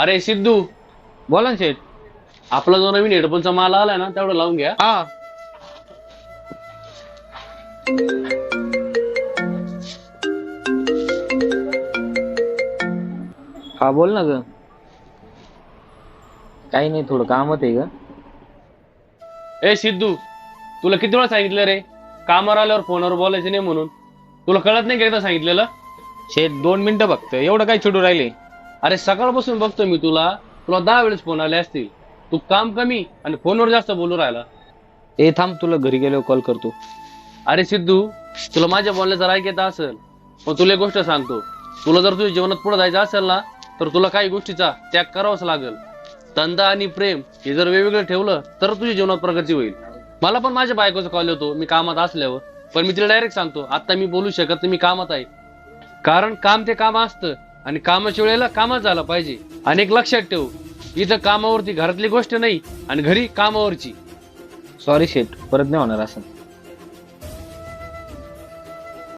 अरे सिद्धू बोला ना शेठ. आपला जो नवीन हेडफोनचा माल आलाय ना तेवढं लावून घ्या. हा. हा बोल ना ग. काही नाही थोडं कामत आहे ग. ए सिद्धू तुला किती वेळा सांगितलं रे? कामावर आल्यावर फोनवर बोलायचं नाही म्हणून. तुला कळत नाही का एकदा सांगितलेलं? शेठ दोन मिनिटं बघतो. एवढं काय चिडू राहिले? अरे सकाळपासून बघतो मी तुला. तुला दहा वेळेस फोन आले असतील. तू काम कमी आणि फोनवर जास्त बोलू राहिला. ए थांब तुला घरी गेल्यावर कॉल करतो. अरे सिद्धू तुला माझ्या बोलण्याचा राग येत असेल. पण तुला एक गोष्ट सांगतो. तुला जर तुझ्या जीवनात पुढे जायचं असेल ना तर तुला काही गोष्टीचा त्याग करावाच लागेल. धंदा आणि प्रेम हे जर वेगवेगळं ठेवलं तर तुझ्या जीवनात प्रगती होईल. मला पण माझ्या बायकोचा कॉल येतो मी कामात असल्यावर. पण मी तिला डायरेक्ट सांगतो आता मी बोलू शकत नाही मी कामात आहे. कारण काम ते काम असतं. आणि कामाच्या वेळेला कामात झाला पाहिजे. आणि एक लक्षात ठेव इथं कामावरती घरातली गोष्ट नाही आणि घरी कामावरची. सॉरी शेठ. परत नाही होणार असं.